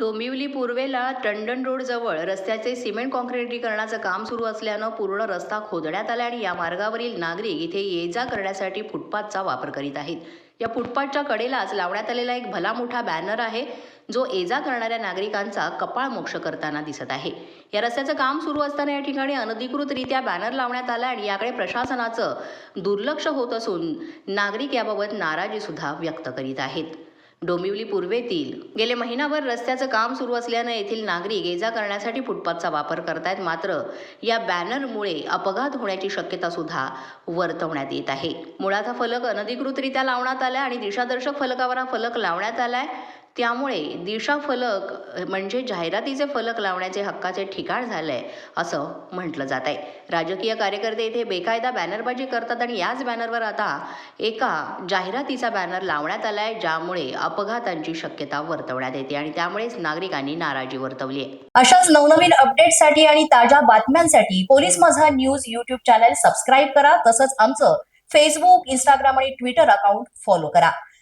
डोंबिवली पूर्वेला टंडन रोडजवळ रस्त्याचे सिमेंट काँक्रिटीकरणाचं काम सुरू असल्यानं पूर्ण रस्ता खोदण्यात आला आणि या मार्गावरील नागरिक इथे ये जा करण्यासाठी फुटपाथचा वापर करीत आहेत. या फुटपाथच्या कडेलाच लावण्यात आलेला एक भला मोठा बॅनर आहे जो ये जा करणाऱ्या नागरिकांचा कपाळ मोक्ष करताना दिसत आहे. या रस्त्याचं काम सुरू असताना या ठिकाणी अनधिकृतरित्या बॅनर लावण्यात आला आणि याकडे प्रशासनाचं दुर्लक्ष होत असून नागरिक याबाबत नाराजीसुद्धा व्यक्त करीत आहेत. डोंबिवली पूर्वेतील गेले महिनाभर रस्त्याचं काम सुरू असल्यानं येथील नागरिक ये जा करण्यासाठी फुटपाथचा वापर करतायत. मात्र या बॅनरमुळे अपघात होण्याची शक्यता सुद्धा वर्तवण्यात येत आहे. मुळात हा फलक अनधिकृतरित्या लावण्यात आला आणि दिशादर्शक फलकावर हा फलक लावण्यात आलाय. त्यामुळे दिशा फलक म्हणजे जाहिरातीचे फलक लावण्याचे हक्काचे ठिकाण झालंय असं म्हटलं जात आहे राजकीय कार्यकर्ते इथे बेकायदा बॅनरबाजी करतात आणि याच बॅनरवर आता एका जाहिरातीचा बॅनर लावण्यात आलाय ज्यामुळे अपघातांची शक्यता वर्तवण्यात येते आणि त्यामुळेच नागरिकांनी नाराजी वर्तवली आहे अशाच नवनवीन अपडेटसाठी आणि ताज्या बातम्यांसाठी police Majha news YouTube channel subscribe करा तसंच आमचं फेसबुक इंस्टाग्राम आणि ट्विटर अकाउंट फॉलो करा.